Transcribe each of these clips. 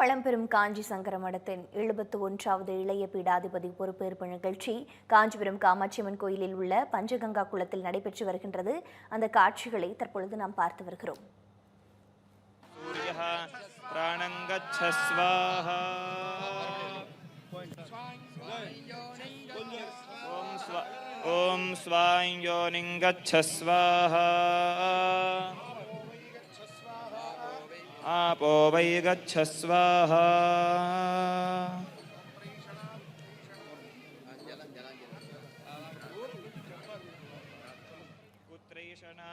பழம்பெரும் காஞ்சி சங்கர மடத்தின் எழுபத்து ஒன்றாவது இளைய பீடாதிபதி பொறுப்பேற்பு நிகழ்ச்சி காஞ்சிபுரம் காமாட்சியம்மன் கோயிலில் உள்ள பஞ்சகங்கா குளத்தில் நடைபெற்று வருகின்றது. அந்த காட்சிகளை தற்பொழுது நாம் பார்த்து வருகிறோம். ஓம் ஸ்வாயோனிங்கஸ்வாஹா आपो वै गच्छ स्वाहा पुत्रैषणा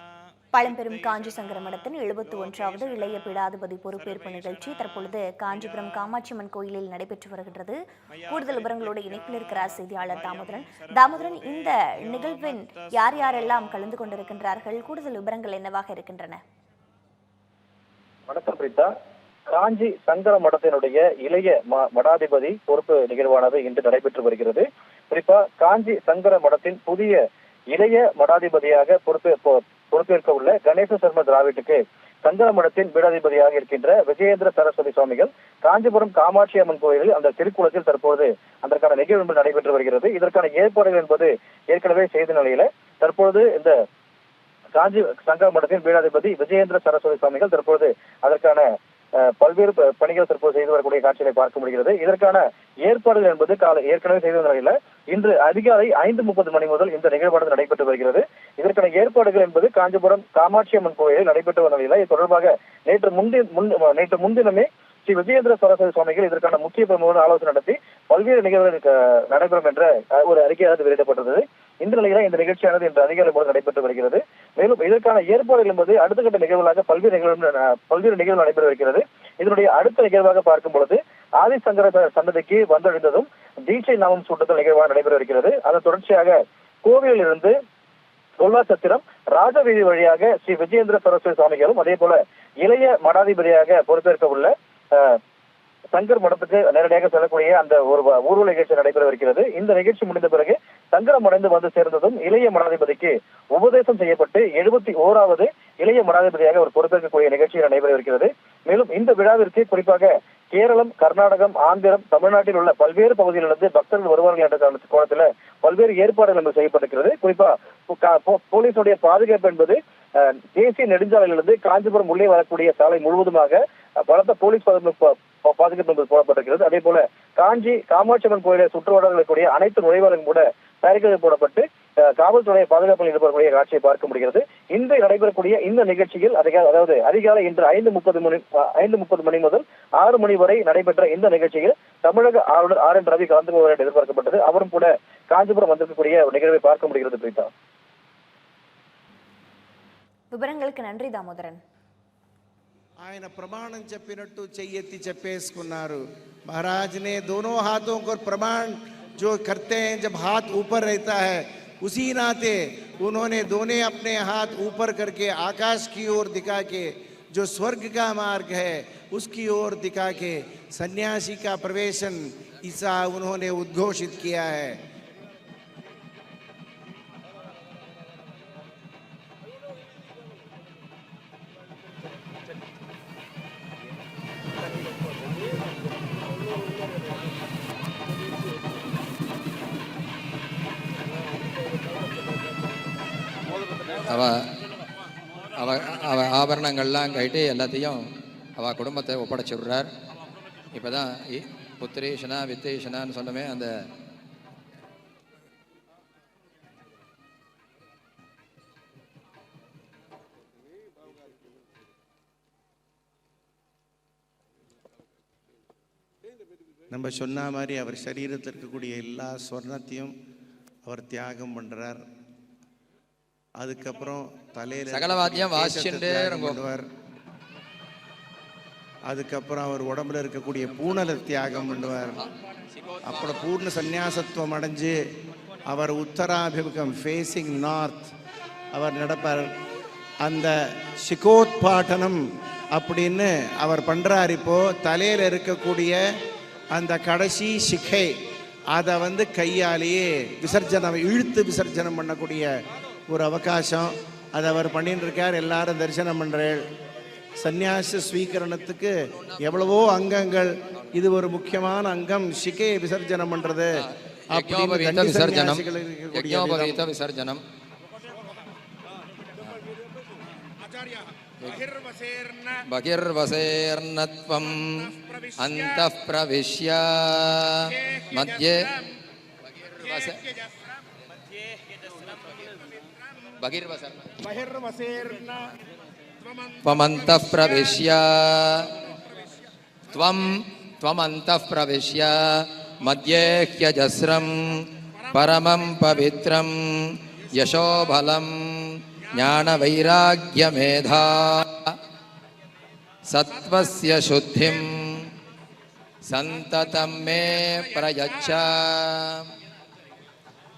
பழம்பெரும் காஞ்சி சங்கர மடத்தின் எழுபத்து ஒன்றாவது இளைய பீடாதிபதி பொறுப்பேற்பு நிகழ்ச்சி தற்பொழுது காஞ்சிபுரம் காமாட்சியம்மன் கோயிலில் நடைபெற்று வருகின்றது கூடுதல் விவரங்களோடு இணைப்பில் இருக்கிறார் செய்தியாளர் தாமோதரன் தாமோதரன் இந்த நிகழ்வின் யார் யாரெல்லாம் கலந்து கொண்டிருக்கின்றார்கள் கூடுதல் விவரங்கள் என்னவாக இருக்கின்றன வணக்கம் பிரீதா காஞ்சி சங்கர மடத்தினுடைய இளைய ம- மடாதிபதி பொறுப்பு நிகழ்வானது இன்று நடைபெற்று வருகிறது. குறிப்பா காஞ்சி சங்கர மடத்தின் புதிய இளைய மடாதிபதியாக பொறுப்பே பொறுப்பேற்க உள்ள கணேச சர்ம திராவிட்டுக்கு சங்கர மடத்தின் பீடாதிபதியாக இருக்கின்ற விஜயேந்திர சரஸ்வதி சுவாமிகள் காஞ்சிபுரம் காமாட்சி அம்மன் கோயிலில் அந்த திருக்குளத்தில் தற்போது அதற்கான நிகழ்வு நடைபெற்று வருகிறது. இதற்கான ஏற்பாடுகள் என்பது ஏற்கனவே செய்த நிலையில தற்பொழுது இந்த காஞ்சி சங்க மடத்தின் பீடாதிபதி விஜயேந்திர சரஸ்வதி சுவாமிகள் தற்போது அதற்கான பல்வேறு பணிகள் தற்போது செய்து வரக்கூடிய காட்சிகளை பார்க்க முடிகிறது. இதற்கான ஏற்பாடுகள் என்பது கால ஏற்கனவே செய்த நிலையில இன்று அதிகாலை ஐந்து முப்பது மணி முதல் இந்த நிகழ்வானது நடைபெற்று வருகிறது. இதற்கான ஏற்பாடுகள் என்பது காஞ்சிபுரம் காமாட்சி அம்மன் கோயிலில் நடைபெற்று வந்த நிலையில இது தொடர்பாக நேற்று முந்தி முன் நேற்று முன்தினமே ஸ்ரீ விஜயேந்திர சரஸ்வதி சுவாமிகள் இதற்கான முக்கிய பிரமுகர்கள் ஆலோசனை நடத்தி பல்வேறு நிகழ்வுகள் நடைபெறும் என்ற ஒரு அறிக்கையானது வெளியிடப்பட்டது இந்த நிலையில இந்த நிகழ்ச்சியானது இன்று அதிகாலை மூலம் நடைபெற்று வருகிறது. மேலும் இதற்கான ஏற்பாடுகள் என்பது அடுத்த கட்ட நிகழ்வுகளாக பல்வேறு நிகழ்வு பல்வேறு நிகழ்வு நடைபெற இருக்கிறது. இதனுடைய அடுத்த நிகழ்வாக பார்க்கும் பொழுது ஆதிசங்கர சன்னதிக்கு வந்தடைந்ததும் தீட்சை நாமம் சூட்டுதல் நிகழ்வாக நடைபெற இருக்கிறது. அதன் தொடர்ச்சியாக கோவிலில் இருந்து கொல்வாசத்திரம் ராஜவீதி வழியாக ஸ்ரீ விஜயேந்திர சரஸ்வதி சுவாமிகளும் அதே போல இளைய மடாதிபதியாக பொறுப்பேற்க உள்ள அஹ், சங்கர் மடத்துக்கு நேரடியாக செல்லக்கூடிய அந்த ஒரு ஊர்வல நிகழ்ச்சி நடைபெறவிருக்கிறது. இந்த நிகழ்ச்சி முடிந்த பிறகு சங்கரம் அடைந்து வந்து சேர்ந்ததும் இளைய மடாதிபதிக்கு உபதேசம் செய்யப்பட்டு எழுபத்தி ஓராவது இளைய மடாதிபதியாக ஒரு பொறுப்பேற்கக்கூடிய நிகழ்ச்சி நடைபெறவிருக்கிறது. மேலும் இந்த விழாவிற்கு குறிப்பாக கேரளம் கர்நாடகம் ஆந்திரம் தமிழ்நாட்டில் உள்ள பல்வேறு பகுதிகளிலிருந்து பக்தர்கள் வருவார்கள் என்ற கோணத்துல பல்வேறு ஏற்பாடுகள் என்பது செய்யப்பட்டிருக்கிறது. குறிப்பா போ- போலீசுடைய பாதுகாப்பு என்பது அஹ், தேசிய நெடுஞ்சாலையிலிருந்து காஞ்சிபுரம் உள்ளே வரக்கூடிய சாலை முழுவதுமாக பலத்த போலீஸ் பாதுகாப்பு பா- என்பது போடப்பட்டிருக்கிறது. அதே போல காஞ்சி காமாட்சியம்மன் கோயிலை சுற்றுவட்டாரத்தில் அனைத்து நுழைவாரும் கூட பேரிகேடு போடப்பட்டு காவல்துறை பாதுகாப்பில் ஈடுபடக்கூடிய காட்சியை பார்க்க முடிகிறது. இன்று நடைபெறக்கூடிய இந்த நிகழ்ச்சியில் அதிகாலை அதாவது அதிகாலை இன்று ஐந்து முப்பது மணி ஐந்து முப்பது மணி முதல் ஆறு மணி வரை நடைபெற்ற இந்த நிகழ்ச்சியில் தமிழக ஆளுநர் ஆர் என் ரவி கலந்து கொள்வார் என்று எதிர்பார்க்கப்பட்டது. அவரும் கூட காஞ்சிபுரம் வந்திருக்கக்கூடிய நிகழ்வை பார்க்க முடிகிறது பிரீதா. விவரங்களுக்கு நன்றி தாமோதரன். ఆయన ప్రమాణం చెప్పినట్టు చెయ్యెత్తి చెప్పేసుకున్నారు महाराज ने दोनों हाथों को प्रमाण जो करते हैं जब हाथ ऊपर रहता है उसी नाते उन्होंने दोनों अपने हाथ ऊपर करके आकाश की ओर दिखा के जो स्वर्ग का मार्ग है उसकी ओर दिखा के सन्यासी का प्रवेशन ईसा उन्होंने उद्घोषित किया है அவ அவ அவ ஆபரணங்கள்லாம் கட்டி எல்லாத்தையும் அவ குடும்பத்தை ஒப்படைச்சி விடுறார். இப்போ தான் புத்திரேஷனா வித்தேஷனான்னு சொன்னமே அந்த நம்ம சொன்ன மாதிரி அவர் சரீரத்தில் இருக்கக்கூடிய எல்லா ஸ்வர்ணத்தையும் அவர் தியாகம் பண்ணுறார் அதுக்கப்புறம் தலையில சகல வாத்தியம் இருக்கக்கூடிய வாசிச்சுட்டே அதுக்கப்புறம் அவர் உடம்புல இருக்கக்கூடிய பூணலை தியாகம் பண்ணுவார். அப்புறம் பூர்ண சந்நியாசத்துவம் அடைஞ்சு அவர் உத்தராபிமுகம் ஃபேஸிங் நார்த் அவர் நடப்பார். அந்த சிகோத்பாட்டனம் அப்படின்னு அவர் பண்றார் இப்போ. தலையில இருக்கக்கூடிய அந்த கடைசி சிகை அதை வந்து கையாலேயே விசர்ஜனம் இழுத்து விசர்ஜனம் பண்ணக்கூடிய ஒரு அவகாசம் அதை அவர் பண்ணிட்டு இருக்கார் எல்லாரும் தரிசனம் பண்றேன் சந்நியாச ஸ்வீகரணத்துக்கு எவ்வளவோ அங்கங்கள் இது ஒரு முக்கியமான அங்கம் ஷிகே விசர்ஜனம் பண்றது அப்படின்னு யஜ்ஞோபவீத கன்னி விசர்ஜனம் சன்னியாசிகள் இருக்கக்கூடிய விதம். யஜ்ஞோபவீத விசர்ஜனம் बहिर्वसेर्नत्वम् अन्तः प्रविश्य मध्ये बहिर्वस- बहिर्वसर्न त्वमन्तः प्रविश्य त्वं त्वमन्तः प्रविश्य मध्ये ह्यजस्रं परमं पवित्रं यशोबलं ज्ञानवैराग्यमेधा। सत्त्वस्य शुद्धिं सन्ततं मे प्रयच्छ।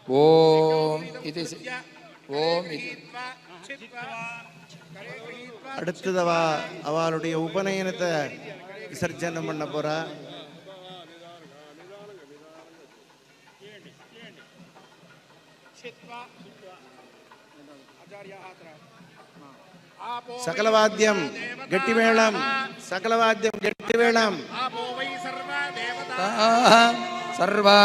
ॐ इति ஓம் அடுத்தது அவ அவளுடைய உபநயனத்தை விசர்ஜனம் பண்ண போறா. சகலவாத்தியம் கெட்டி வேளம். சகலவாத்தியம் கெட்டி வேளம். சர்வா.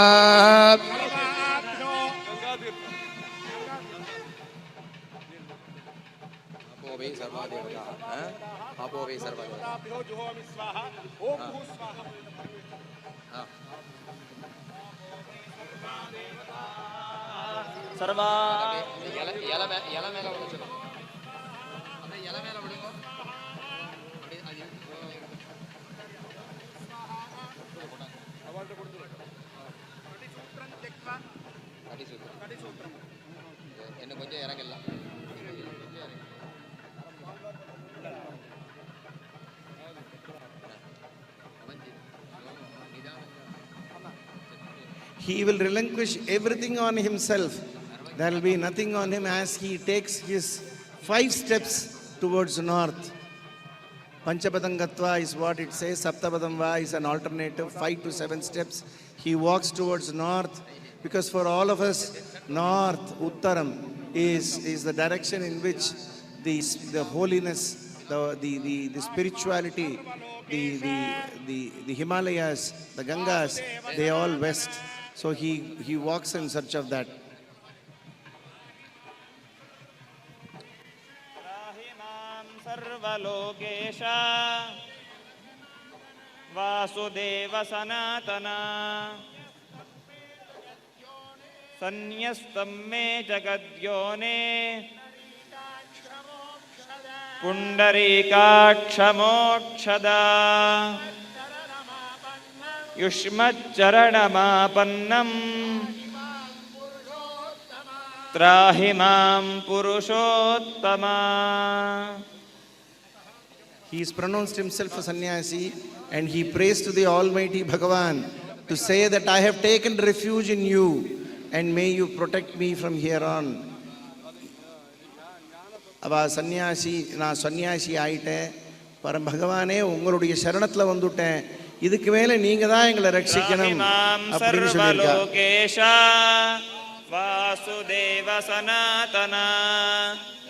आपो वै सर्वा देवताः हा? आपो वै सर्वा देवताः हा. सर्वा இலை இலை மே இலை மேலே விழுந்துடும் அப்படியே இலை மேலே விழுங்க அப்படியே அது கடிசூத்திரம் இன்னும் கொஞ்சம் இறங்கலாம் he will relinquish everything on himself. There will be nothing on him as he takes his five steps towards north. Panchapadam Gatva is what it says. Saptapadam Va is an alternative, five to seven steps. He walks towards north because for all of us, north, Uttaram, is, is the direction in which the, the holiness, the, the, the, the spirituality, the, the, the, the Himalayas, the Gangas, they all west. So he, he walks in search of that. सर्वलोकेश Vasudev सनातना सन्न्यस्तं मे जगद्योने पुण्डरीकाक्षमोक्षदा युष्मच्चरणमापन्नम् त्राहि मां Purushottama He is pronounced himself a sannyasi and he prays to the Almighty Bhagavan to say that I have taken refuge in you and may you protect me from here on. அவ சன்னியாசி நான் சன்னியாசி ஆயிட்டேன் பரம் பகவானே உங்களுடைய சரணத்தில் வந்துட்டேன் இதுக்கு மேலே நீங்கள் தான் எங்களை त्राहि ரட்சிக்கணும் मां அப்படின்னு சொல்லியிருக்கா सर्वलोकेश वासुदेव सनातना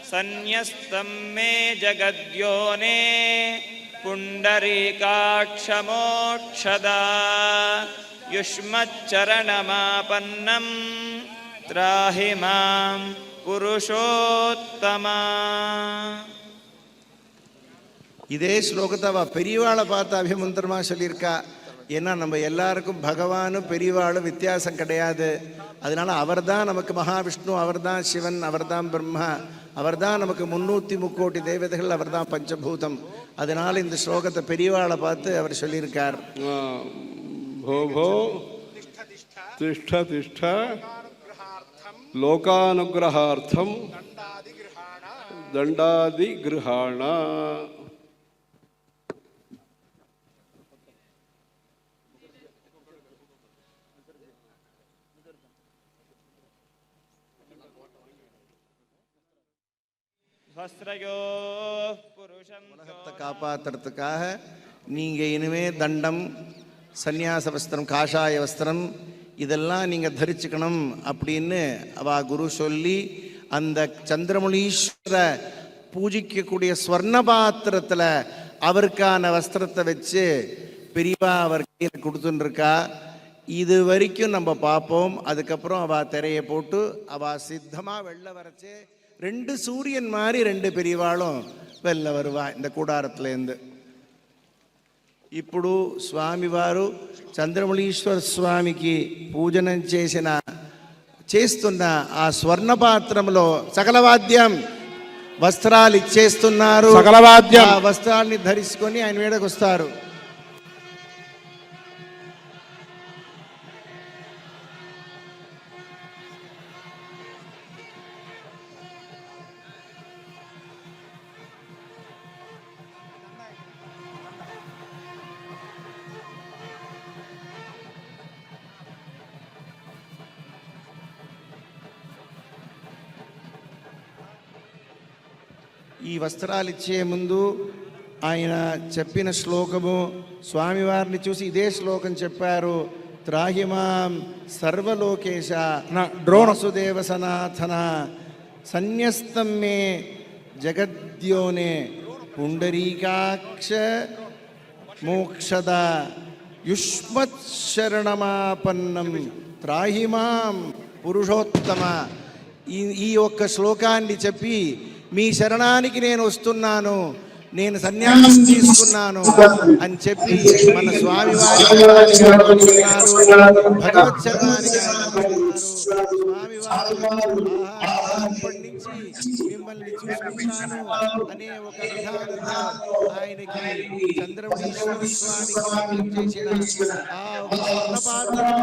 सन्न्यस्तं मे जगद्योने पुण्डरीकाक्षमोक्षदा युष्मच्चरणमापन्नं त्राहि मां पुरुषोत्तमा இதே ஸ்லோகத்தை அவள் பெரியவாளை பார்த்து அபிமந்திரமாக சொல்லியிருக்கா. ஏன்னா நம்ம எல்லாருக்கும் பகவானும் பெரியவாளும் வித்தியாசம் கிடையாது. அதனால் அவர் தான் நமக்கு மகாவிஷ்ணு அவர் தான் சிவன் அவர் தான் பிரம்மா அவர் தான் நமக்கு முன்னூற்றி முக்கோட்டி தேவதைகள் அவர் தான் பஞ்சபூதம். அதனால் இந்த ஸ்லோகத்தை பெரியவாளை பார்த்து அவர் சொல்லியிருக்கார். திஷ்ட திஷ்ட. லோகானுகிரகார்த்தம். தண்டாதி கிரகாணா உலகத்தை காப்பாத்துறதுக்காக நீங்க இனிமே தண்டம் சந்நியாச வஸ்திரம் காஷாய வஸ்திரம் இதெல்லாம் நீங்க தரிச்சுக்கணும் அப்படின்னு அவா குரு சொல்லி அந்த சந்திரமுனீஸ்வர பூஜிக்கக்கூடிய ஸ்வர்ண பாத்திரத்தில் அவருக்கான வஸ்திரத்தை வச்சு பெரியவா அவர் கையில் கொடுத்துன்னு இருக்கா இது வரைக்கும் நம்ம பார்ப்போம். அதுக்கப்புறம் அவ திரையை போட்டு அவ சித்தமா வெளில வரைச்சு ரெண்டு சூரியன் மாதிரி ரெண்டு பெரியவாளும் வெளில வருவா இந்த கூடாரத்துலேருந்து ఇప్పుడు స్వామివారు చంద్రమౌళీశ్వర స్వామికి పూజనం చేసిన చేస్తున్న ఆ స్వర్ణ పాత్రంలో సకల వాద్యం వస్త్రాలు ఇచ్చేస్తున్నారు సకల వాద్యం. ఆ వస్త్రాల్ని ధరించుకొని ఆయన మీదకి ఈ వస్త్రాలు ఇచ్చే ముందు ఆయన చెప్పిన శ్లోకము స్వామివారిని చూసి ఇదే శ్లోకం చెప్పారు త్రాహిమాం సర్వలోకేశ డ్రోణసుదేవ సనాథన సన్యస్తం మే జగద్యోనే పుండరీకాక్ష మోక్షద యుష్మత్ శరణమాపన్నం త్రాహిమాం పురుషోత్తమ. ఈ ఈ ఒక్క శ్లోకాన్ని చెప్పి మీ శరణానికి నేను వస్తున్నాను. నేను సన్యాసం తీసుకున్నాను అని చెప్పి మన స్వామి భగవత్ శరణానికి అప్పటి నుంచి మిమ్మల్ని అనే ఒక విధానంతో ఆయనకి చంద్రమణీశ్వర స్వామికి చేసిన ఆ ఒక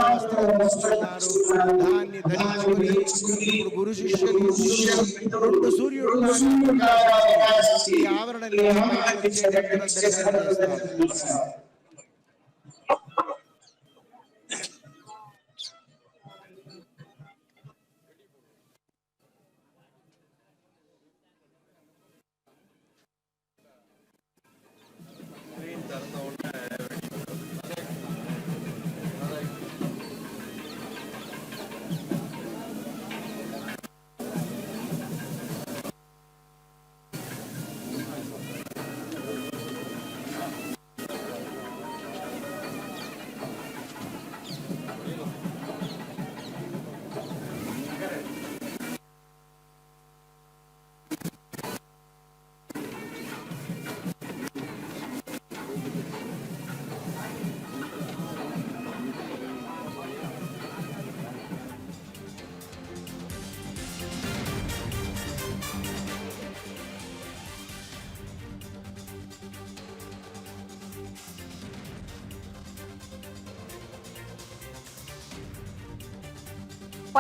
వస్త్రం దాన్ని ഗുരു ശിഷ്യൻ സൂര്യ ആവരണം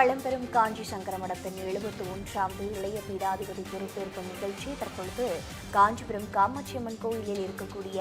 பழம்பெரும் காஞ்சி சங்கர மடத்தின் எழுபத்தி ஒன்றாவது இளைய பீடாதிபதி பொறுப்பேற்பு நிகழ்ச்சி. தற்பொழுது காஞ்சிபுரம் காமாட்சியம்மன் கோயிலில் இருக்கக்கூடிய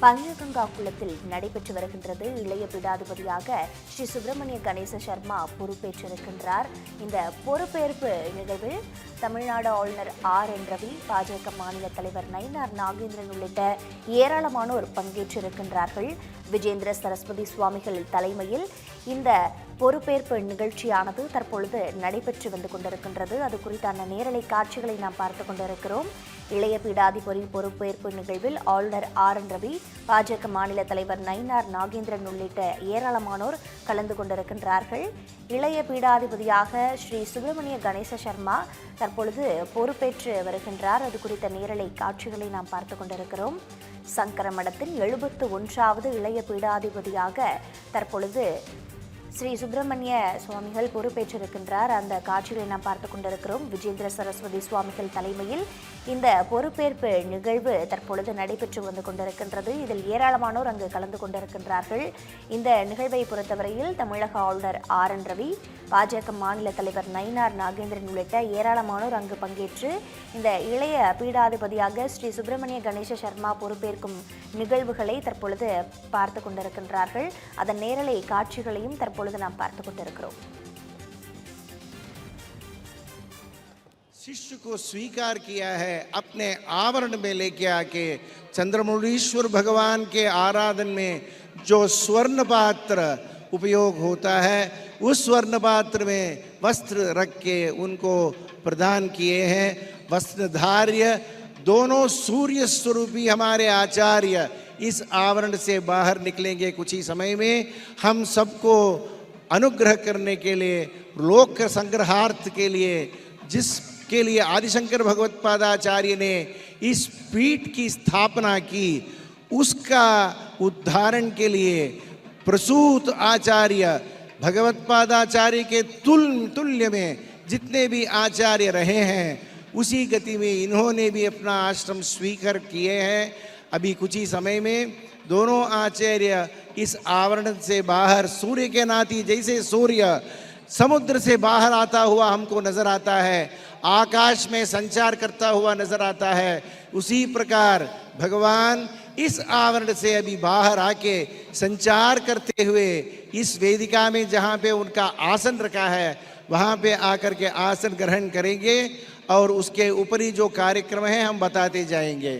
பஞ்சகங்கா குளத்தில் நடைபெற்று வருகின்றது. இளைய பீடாதிபதியாக ஸ்ரீ சுப்பிரமணிய கணேச சர்மா பொறுப்பேற்றிருக்கின்றார். இந்த பொறுப்பேற்பு நிகழ்வில் தமிழ்நாடு ஆளுநர் ஆர். என். ரவி பாஜக மாநில தலைவர் நயினார் நாகேந்திரன் உள்ளிட்ட ஏராளமானோர் பங்கேற்றிருக்கின்றார்கள். விஜேந்திர சரஸ்வதி சுவாமிகள் தலைமையில் இந்த பொறுப்பேற்பு நிகழ்ச்சியானது தற்பொழுது நடைபெற்று வந்து கொண்டிருக்கின்றது. அது குறித்தான நேரலை காட்சிகளை நாம் பார்த்து கொண்டிருக்கிறோம். இளைய பீடாதிபதி பொறுப்பேற்பு நிகழ்வில் ஆளுநர் ஆர். என். ரவி பாஜக மாநில தலைவர் நயினார் நாகேந்திரன் உள்ளிட்ட ஏராளமானோர் கலந்து கொண்டிருக்கின்றார்கள். இளைய பீடாதிபதியாக ஸ்ரீ சுப்பிரமணிய கணேச சர்மா தற்பொழுது பொறுப்பேற்று வருகின்றார். அது குறித்த நேரலை காட்சிகளை நாம் பார்த்து கொண்டிருக்கிறோம். சங்கரமடத்தின் எழுபத்து ஒன்றாவது இளைய பீடாதிபதியாக தற்பொழுது ஸ்ரீ சுப்பிரமணிய சுவாமிகள் பொறுப்பேற்றிருக்கின்றார். அந்த காட்சிகளை நாம் பார்த்து கொண்டிருக்கிறோம். விஜேந்திர சரஸ்வதி சுவாமிகள் தலைமையில் இந்த பொறுப்பேற்பு நிகழ்வு தற்பொழுது நடைபெற்று வந்து கொண்டிருக்கின்றது. இதில் ஏராளமானோர் அங்கு கலந்து கொண்டிருக்கின்றார்கள். இந்த நிகழ்வை பொறுத்தவரையில் தமிழக ஆளுநர் ஆர் என் ரவி பாஜக மாநில தலைவர் நயினார் நாகேந்திரன் உள்ளிட்ட ஏராளமானோர் அங்கு பங்கேற்று இந்த இளைய பீடாதிபதியாக ஸ்ரீ சுப்பிரமணிய கணேச சர்மா பொறுப்பேற்கும் நிகழ்வுகளை தற்பொழுது பார்த்து கொண்டிருக்கின்றார்கள். அதன் நேரலை காட்சிகளையும் தற்போது தற்பொழுது நாம் பார்த்து கொண்டிருக்கிறோம் शिष्य को स्वीकार किया है अपने आवरण में लेके आके चंद्रमौलीश्वर भगवान के आराधन में जो स्वर्ण पात्र उपयोग होता है उस स्वर्ण पात्र में वस्त्र रख के उनको प्रदान किए हैं वस्त्रधार्य दोनों सूर्य स्वरूपी हमारे आचार्य इस आवरण से बाहर निकलेंगे कुछ ही समय में हम सबको अनुग्रह करने के लिए, लोक संग्रहार्थ के लिए जिसके लिए आदिशंकर भगवत पादाचार्य ने इस पीठ की स्थापना की, उसका उद्धारण के लिए प्रसूत आचार्य, भगवत पादाचार्य के तुल, तुल्य में जितने भी आचार्य रहे हैं, उसी गति में इन्होंने भी अपना आश्रम स्वीकार किए हैं। अभी कुछ ही समय में दोनों आचार्य इस आवरण से बाहर सूर्य के नाती जैसे सूर्य समुद्र से बाहर आता हुआ हमको नज़र आता है, आकाश में संचार करता हुआ नज़र आता है। उसी प्रकार भगवान इस आवरण से अभी बाहर आके संचार करते हुए इस वेदिका में जहाँ पे उनका आसन रखा है, वहाँ पे आकर के आसन ग्रहण करेंगे और उसके ऊपरी जो कार्यक्रम है हम बताते जाएँगे।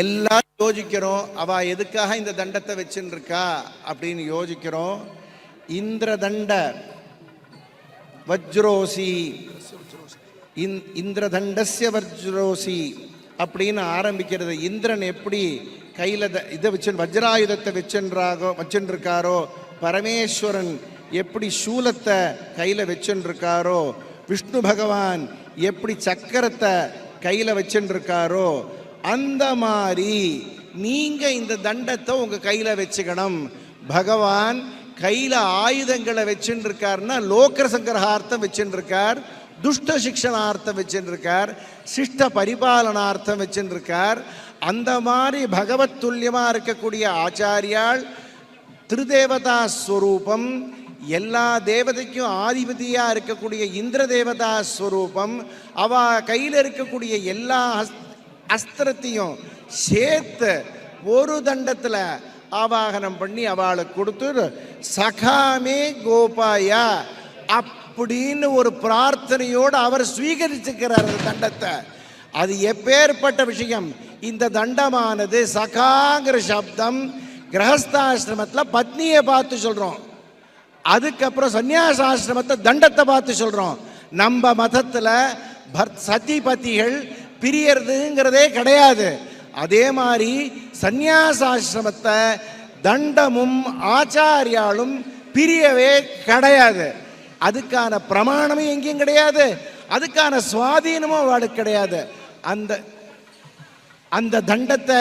எல்லாரும் யோசிக்கிறோம் அவ எதுக்காக இந்த தண்டத்தை வச்சுன்னு இருக்கா அப்படின்னு யோசிக்கிறோம். இந்திர தண்ட வஜ்ரோசி இந் இந்திரதண்டஸ்ய வஜ்ரோசி அப்படின்னு ஆரம்பிக்கிறது. இந்திரன் எப்படி கையில் இதை வச்சு வஜ்ராயுதத்தை வச்சுன்றாகோ வச்சுருக்காரோ பரமேஸ்வரன் எப்படி சூலத்தை கையில் வச்சுருக்காரோ விஷ்ணு பகவான் எப்படி சக்கரத்தை கையில் வச்சுருக்காரோ அந்த மாதிரி நீங்கள் இந்த தண்டத்தை உங்கள் கையில் வச்சுக்கணும். பகவான் கையில் ஆயுதங்களை வச்சுட்டு இருக்காருன்னா லோக்கர சங்கிரகார்த்தம் வச்சுட்டு இருக்கார் துஷ்ட சிக்ஷனார்த்தம் வச்சுருக்கார் சிஷ்ட பரிபாலனார்த்தம் வச்சுருக்கார். அந்த மாதிரி பகவத் துல்லியமாக இருக்கக்கூடிய ஆச்சாரியால் திருதேவதா ஸ்வரூபம் எல்லா தேவதைக்கும் ஆதிபதியாக இருக்கக்கூடிய இந்திர தேவதா ஸ்வரூபம் அவ கையில் இருக்கக்கூடிய எல்லா அஸ்திரத்தையும் சேர்த்து ஒரு தண்டத்தில் ஆவாகனம் பண்ணி அவளுக்கு கொடுத்து சகாமே கோபாயா அப்படின்னு ஒரு பிரார்த்தனையோடு அவர் ஸ்வீகரிச்சுக்கிறார் அந்த தண்டத்தை. அது எப்பேற்பட்ட விஷயம்? இந்த தண்டமானது சகாங்கிற சப்தம் கிரகஸ்தாசிரமத்தில் பத்னியை பார்த்து சொல்கிறோம் அதுக்கப்புறம் சன்னியாசாசிரமத்தை தண்டத்தை பார்த்து சொல்கிறோம் நம்ம மதத்தில் பத் சதிபதிகள் பிரியறதுங்கிறதே கிடையாது. அதே மாதிரி சந்நியாசாசிரமத்தை தண்டமும் ஆச்சாரியாலும் பிரியவே கிடையாது. அதுக்கான பிரமாணமும் எங்கேயும் கிடையாது. அதுக்கான சுவாதீனமும் அவளுக்கு கிடையாது. அந்த அந்த தண்டத்தை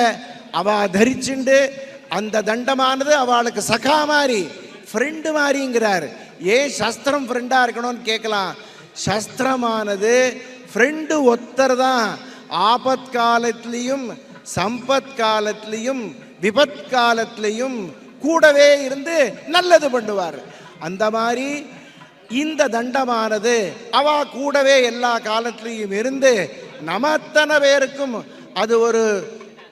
அவ தரிச்சுண்டு அந்த தண்டமானது அவளுக்கு சகா மாதிரி ஃப்ரெண்டு மாதிரிங்கிறார் ஏன் சஸ்திரம் ஃப்ரெண்டாக இருக்கணும்னு கேட்கலாம். சஸ்திரமானது ஃப்ரெண்டு ஒத்தர் தான் ஆபத்காலத்திலையும் சம்பத் காலத்திலையும் விபத் காலத்திலையும் கூடவே இருந்து நல்லது பண்ணுவார். அந்த மாதிரி இந்த தண்டமானது அவா கூடவே எல்லா காலத்திலையும் இருந்து நமத்தனை பேருக்கும் அது ஒரு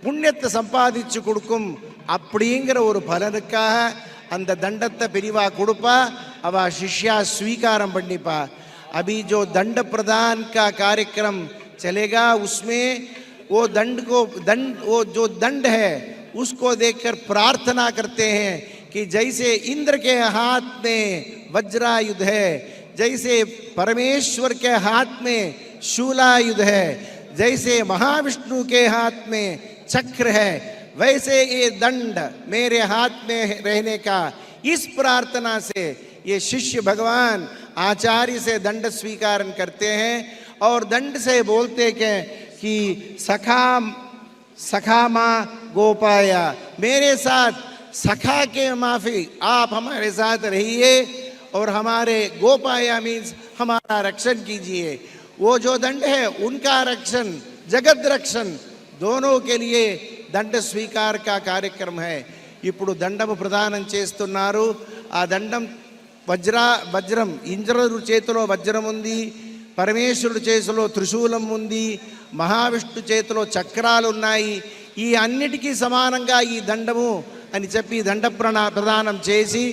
புண்ணியத்தை சம்பாதிச்சு கொடுக்கும் அப்படிங்கிற ஒரு பலனுக்காக அந்த தண்டத்தை பிரிவா கொடுப்பா அவ சிஷ்யா ஸ்வீகாரம் பண்ணிப்பா. அபிஜோ தண்ட பிரதான்கா காரியக்கிரம் चलेगा, उसमें वो दंड को, दंड, वो जो दंड है, उसको देखकर प्रार्थना करते हैं कि जैसे इंद्र के हाथ में वज्रायुध है, जैसे परमेश्वर के हाथ में शूलायुध है, जैसे महाविष्णु के हाथ में चक्र है, वैसे ये दंड मेरे हाथ में रहने का। इस प्रार्थना से ये शिष्य भगवान आचार्य से दंड स्वीकार करते हैं। और दंड से बोलते के कि सखा सखा माँ गोपाया मेरे साथ सखा के माफी आप हमारे साथ रहिए और हमारे गोपाया मीन्स हमारा रक्षण कीजिए वो जो दंड है उनका रक्षण जगत रक्षण दोनों के लिए దండ స్వీకార కా కార్యక్రమం హై ఇప్పుడు దండము ప్రదానం చేస్తున్నారు ఆ దండం వజ్ర వజ్రం ఇంద్రుడు చేతిలో వజ్రం ఉంది పరమేశ్వరుడు చేతిలో త్రిశూలం ఉంది మహావిష్ణు చేతిలో చక్రాలు ఉన్నాయి ఈ అన్నిటికీ సమానంగా ఈ దండము అని చెప్పి దండ ప్రణ ప్రదానం చేసి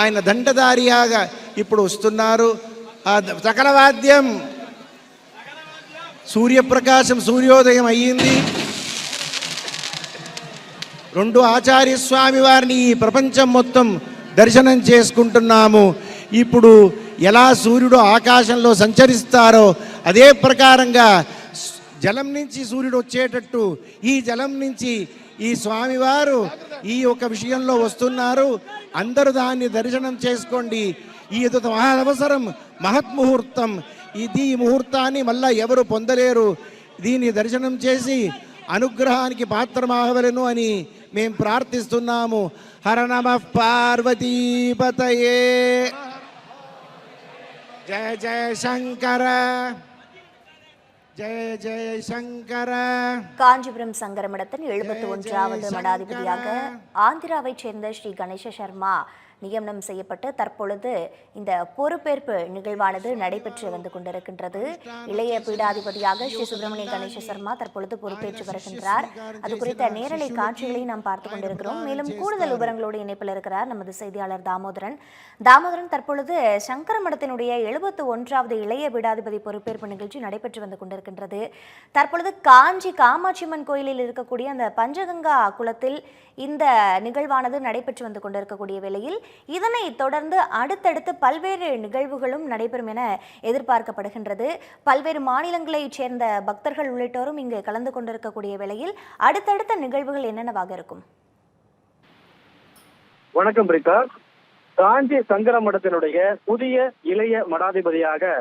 ఆయన దండధారియాగా ఇప్పుడు వస్తున్నారు. ఆ సూర్యప్రకాశం సూర్యోదయం అయ్యింది. రెండు ఆచార్య స్వామి వారిని ఈ ప్రపంచం మొత్తం దర్శనం చేసుకుంటున్నాము. ఇప్పుడు ఎలా సూర్యుడు ఆకాశంలో సంచరిస్తారో అదే ప్రకారంగా జలం నుంచి సూర్యుడు వచ్చేటట్టు ఈ జలం నుంచి ఈ స్వామివారు ఈ యొక్క విషయంలో వస్తున్నారు. అందరూ దాన్ని దర్శనం చేసుకోండి. ఈ అవసరం మహావసరం మహత్ముహూర్తం. ఇది ఈ ముహూర్తాన్ని మళ్ళా ఎవరు పొందలేరు. దీన్ని దర్శనం చేసి అనుగ్రహానికి పాత్రమాగవలను అని మేము ప్రార్థిస్తున్నాము. హర నమ పార్వతీపతయే ஜெய ஜெயசங்கர ஜெய சங்கர காஞ்சிபுரம் சங்கர மடத்தின் எழுபத்தி ஒன்றாவது மடாதிபதியாக ஆந்திராவைச் சேர்ந்த ஸ்ரீ கணேச சர்மா நியமனம் செய்யப்பட்டு தற்பொழுது இந்த பொறுப்பேற்பு நிகழ்வானது நடைபெற்று வந்து கொண்டிருக்கின்றது. இளைய பீடாதிபதியாக ஸ்ரீ சுப்பிரமணிய கணேச சர்மா தற்பொழுது பொறுப்பேற்று வருகின்றார். அது குறித்த நேரலை காட்சிகளை நாம் பார்த்து கொண்டிருக்கிறோம். மேலும் கூடுதல் விவரங்களோடு இணைப்பில் இருக்கிறார் நமது செய்தியாளர் தாமோதரன். தாமோதரன் தற்பொழுது சங்கர மடத்தினுடைய எழுபத்து ஒன்றாவது இளைய பீடாதிபதி பொறுப்பேற்பு நிகழ்ச்சி நடைபெற்று வந்து கொண்டிருக்கின்றது. தற்பொழுது காஞ்சி காமாட்சியம்மன் கோயிலில் இருக்கக்கூடிய அந்த பஞ்சகங்கா குளத்தில் இந்த நிகழ்வானது நடைபெற்று வந்து கொண்டிருக்கக்கூடிய வேளையில் இதனை தொடர்ந்து அடுத்தடுத்து பல்வேறு நிகழ்வுகளும் நடைபெறும் என எதிர்பார்க்கப்படுகின்றது. பல்வேறு மாநிலங்களைச் சேர்ந்த பக்தர்கள் உள்ளிட்டோரும் இங்கு கலந்து கொண்டிருக்கக்கூடிய வேளையில் அடுத்தடுத்த நிகழ்வுகள் என்னென்னவாக இருக்கும்? வணக்கம் பிரிதா காஞ்சி சங்கர மடத்தினுடைய புதிய இளைய மடாதிபதியாக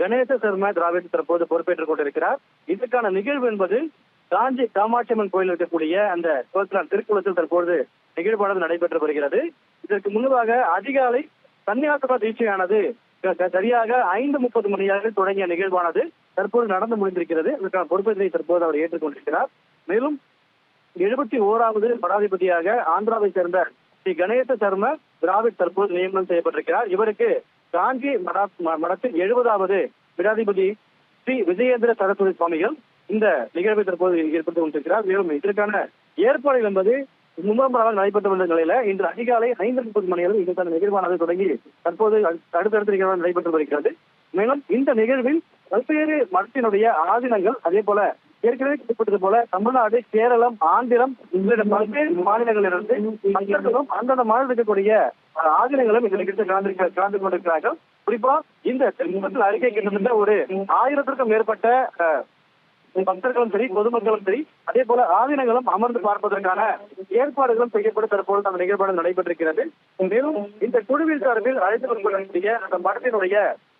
கணேச சர்மா திராவிட் தற்போது பொறுப்பேற்றுக் கொண்டிருக்கிறார். இதற்கான நிகழ்வு என்பது காஞ்சி காமாட்சியம்மன் கோயில் இருக்கக்கூடிய அந்த கோத்திரான் திருக்குளத்தில் தற்போது நிகழ்வானது நடைபெற்று வருகிறது. இதற்கு முன்னதாக அதிகாலை கன்னியாகுமரி தீட்சையானது சரியாக ஐந்து முப்பது மணியாக தொடங்கிய நிகழ்வானது தற்போது நடந்து முடிந்திருக்கிறது. இதற்கான பொறுப்பை தற்போது அவர் ஏற்றுக்கொண்டிருக்கிறார். மேலும் எழுபத்தி ஓராவது மடாதிபதியாக ஆந்திராவை சேர்ந்த ஸ்ரீ கணேச சர்ம திராவிட் தற்போது நியமனம் செய்யப்பட்டிருக்கிறார். இவருக்கு காஞ்சி மடா ம- மடத்தின் எழுபதாவது பிடாதிபதி ஸ்ரீ விஜயேந்திர சரஸ்வதி சுவாமிகள் இந்த நிகழ்வை தற்போது ஏற்படுத்திக் கொண்டிருக்கிறார். மேலும் இதற்கான ஏற்பாடுகள் என்பது மும்முரமாக நடைபெற்று வந்த நிலையில இன்று அதிகாலை ஐந்து முப்பது மணியளவு இதற்கான நிகழ்வானது தொடங்கி தற்போது அடுத்தடுத்த நிகழ்வு நடைபெற்று வருகிறது. மேலும் இந்த நிகழ்வில் பல்வேறு மதத்தினுடைய ஆதீனங்கள் அதே போல ஏற்கனவே குறிப்பிட்டது போல தமிழ்நாடு கேரளம் ஆந்திரம் பல்வேறு மாநிலங்களிலிருந்து மக்களும் அந்தந்த மாநிலத்தில் இருக்கக்கூடிய ஆதீனங்களும் இந்த நிகழ்ச்சி கலந்து கலந்து கொண்டிருக்கிறார்கள். குறிப்பா இந்த அறிக்கை கிட்டத்தட்ட ஒரு ஆயிரத்திற்கும் மேற்பட்ட அஹ், பக்தர்களும் சரி பொதுமக்களும் சரி அதே போல ஆவினங்களும் அமர்ந்து பார்ப்பதற்கான ஏற்பாடுகளும் செய்யப்பட்டு தற்போது அந்த நிகழ்வாடு நடைபெற்றிருக்கிறது. மேலும் இந்த குழுவின் சார்பில் அழைத்து வரக்கூடிய அந்த மடத்தினுடைய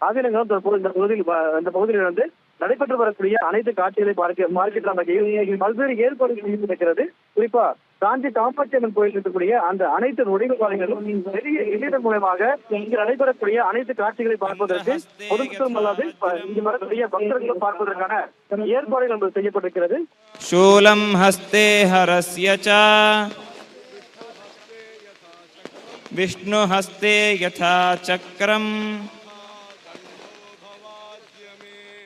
ஆவினங்களும் தற்போது இந்த பகுதியில் இந்த பகுதியிலிருந்து நடைபெற்று வரக்கூடிய அனைத்து காட்சிகளை பார்க்க பார்க்கின்ற வகையில் பல்வேறு ஏற்பாடுகள் இருக்கிறது. குறிப்பா காஞ்சி காமாட்சி அம்மன் கோயில் இருக்கக்கூடிய அந்த அனைத்து நுழைவுபாதைகளும் பெரிய இணையதன் மூலமாக இங்கு நடைபெறக்கூடிய அனைத்து காட்சிகளை பார்ப்பதற்கு பொதுமக்களும் அல்லாது இங்கு வரக்கூடிய பக்தர்களும் பார்ப்பதற்கான ஏற்பாடுகள் என்பது செய்யப்பட்டிருக்கிறது. சூலம் ஹஸ்தே ஹரஸ்யச்சா விஷ்ணு ஹஸ்தே யதா சக்கரம்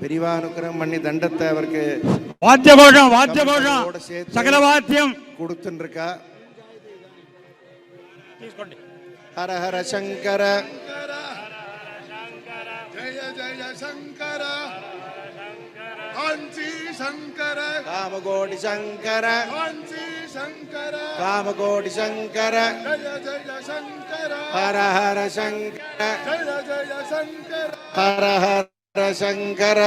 பெரியவா அனுகிரகம் பண்ணி தண்டத்தை அவருக்கு வாத்திய கோஷம் வாத்திய கோஷம் சகல வாத்தியம் கொடுத்துருக்கா ஹர ஹர சங்கர. ஜய ஜய சங்கர. காஞ்சி சங்கர. காமகோடி சங்கர. காஞ்சி சங்கர. காமகோடி சங்கர. ஜய ஜய சங்கர. ஹர ஹர சங்கர. ஜய ஜய சங்கர. ஹர ஹர சங்கர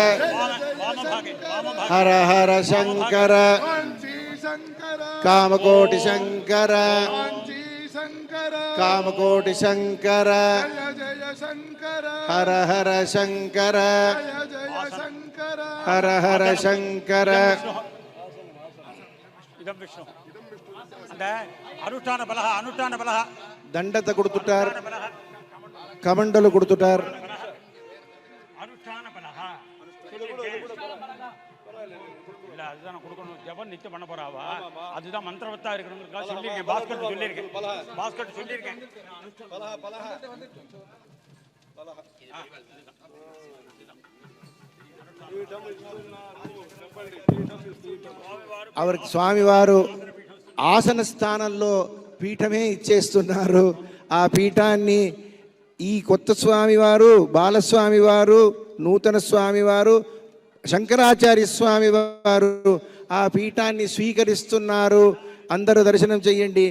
ஹர ஹர சங்கர காமகோட்டி சங்கர காமகோட்டி சங்கர ஹர ஹர சங்கர ஹர ஹர சங்கர அனுஷ்டான பலகா அனுஷ்டான பலகா. தண்டத்தை கொடுத்துட்டார். கமண்டலு கொடுத்துட்டார். அதுதான் நான் கொடுக்கணும் ஜபம் நித்தியம் பண்ண போறாவா அதுதான் மந்திரவத்தா இருக்கணுங்கிறதுக்காக சொல்லியிருக்கேன் பாஸ்கட் சொல்லியிருக்கேன் பாஸ்கட் சொல்லியிருக்கேன் అవరికి స్వామివారు ఆసన స్థానంలో పీఠమే ఇచ్చేస్తున్నారు ఆ పీఠాన్ని ఈ కొత్త స్వామివారు బాలస్వామి వారు నూతన స్వామివారు శంకరాచార్య స్వామి వారు ఆ పీఠాన్ని స్వీకరిస్తున్నారు. అందరూ దర్శనం చెయ్యండి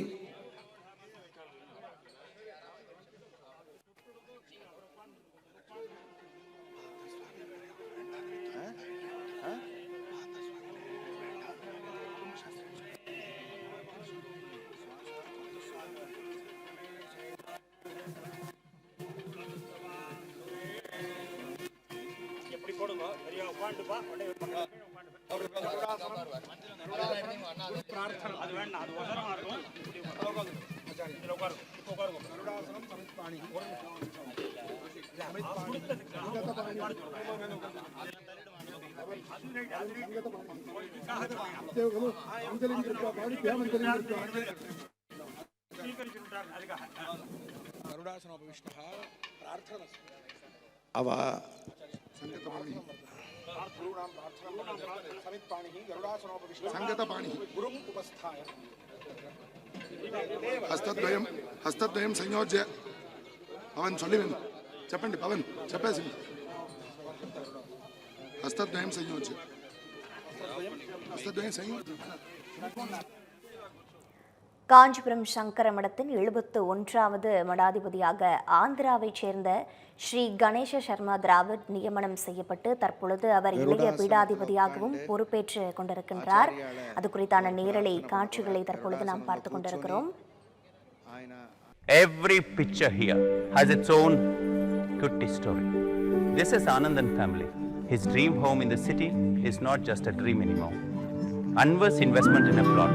గరుడాసనోపవిష్ట ప్రార్థన అవ సంగతపాణి గరుడాసనోపవిష్ట సంగతపాణి గురుం ఉపస్థాయ హస్తద్వయం హస్తద్వయం సంయోజ్య. పవన్ చొల్లివెన్ చెప్పండి పవన్ చెప్పేసి హస్తద్వయం సంయోజ్య. హస్తద్వయం సంయోజ్య. காஞ்சிபுரம் சங்கர மடத்தின் எழுபத்து ஒன்றாவது மடாதிபதியாக ஆந்திராவைச் சேர்ந்த ஸ்ரீ கணேச சர்மா திராவிட் நியமனம் செய்யப்பட்டு தற்பொழுது அவர் இளைய பீடாதிபதியாகவும் பொறுப்பேற்று கொண்டிருக்கின்றார் அது குறித்தான நேரலை காட்சிகளை தற்பொழுது நாம் பார்த்து கொண்டிருக்கிறோம் Every picture here has its own kutti story. This is Anandan family. His dream home in the city is not just a dream anymore. Anwar's investment in a plot